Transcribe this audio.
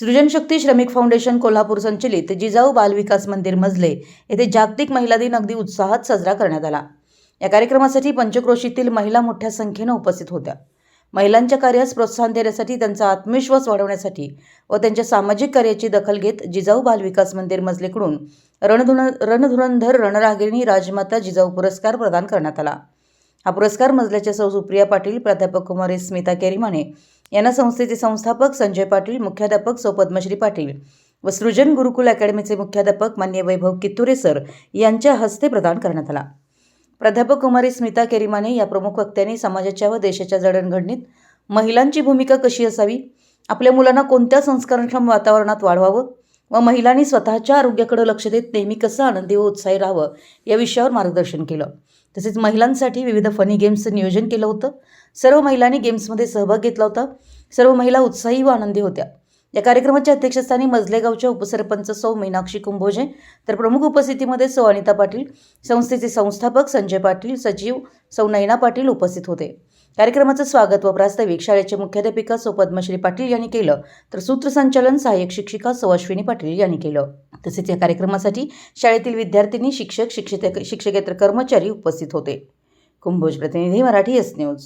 सृजनशक्ती श्रमिक फाउंडेशन कोल्हापूर संचलित जिजाऊ बालविकास मंदिर मजले येथे जागतिक महिला दिन अगदी उत्साहात साजरा करण्यात आला. या कार्यक्रमासाठी पंचक्रोशीतील महिला मोठ्या संख्येनं उपस्थित होत्या. महिलांच्या कार्यास प्रोत्साहन देण्यासाठी त्यांचा आत्मविश्वास वाढवण्यासाठी व त्यांच्या सामाजिक कार्याची दखल घेत जिजाऊ बालविकास मंदिर मजलेकडून रणधुन रणधुरंधर रणरागिणी राजमाता जिजाऊ पुरस्कार प्रदान करण्यात आला. हा पुरस्कार मजल्याच्या सौ सुप्रिया पाटील प्राध्यापक कुमारी स्मिता केरिमाने. यांना संस्थेचे संस्थापक संजय पाटील मुख्याध्यापक सौ पद्मश्री पाटील व सृजन गुरुकुल अकॅडमीचे मुख्याध्यापक मान्य वैभव कित्तुरे सर यांच्या हस्ते प्रदान करण्यात आला. प्राध्यापक कुमारी स्मिता केरिमाने या प्रमुख वक्त्यांनी समाजाच्या व देशाच्या जडणघडणीत महिलांची भूमिका कशी असावी? आपल्या मुलांना कोणत्या संस्कारांक्षम वातावरणात वाढवावं? व महिलांनी स्वतःच्या आरोग्याकडे लक्ष देत नेहमी कसं आनंदी व उत्साही राहावं या विषयावर मार्गदर्शन केलं. तसेच महिलांसाठी विविध फनी गेम्सचं नियोजन केलं होतं. सर्व महिलांनी गेम्समध्ये सहभाग घेतला होता. सर्व महिला उत्साही व आनंदी होत्या. या कार्यक्रमाच्या अध्यक्षस्थानी मजलेगावच्या उपसरपंच सौ मीनाक्षी कुंभोजे तर प्रमुख उपस्थितीमध्ये सौ अनिता पाटील संस्थेचे संस्थापक संजय पाटील सचिव सौ नयना पाटील उपस्थित होते. कार्यक्रमाचं स्वागत व प्रास्ताविक शाळेचे मुख्याध्यापिका सौ पद्मश्री पाटील यांनी केलं. तर सूत्रसंचालन सहाय्यक शिक्षिका सौ अश्विनी पाटील यांनी केलं. तसेच या कार्यक्रमासाठी शाळेतील विद्यार्थिनी शिक्षक शिक्षित शिक्षकेतर कर्मचारी उपस्थित होते. कुंभोज प्रतिनिधी मराठी एस न्यूज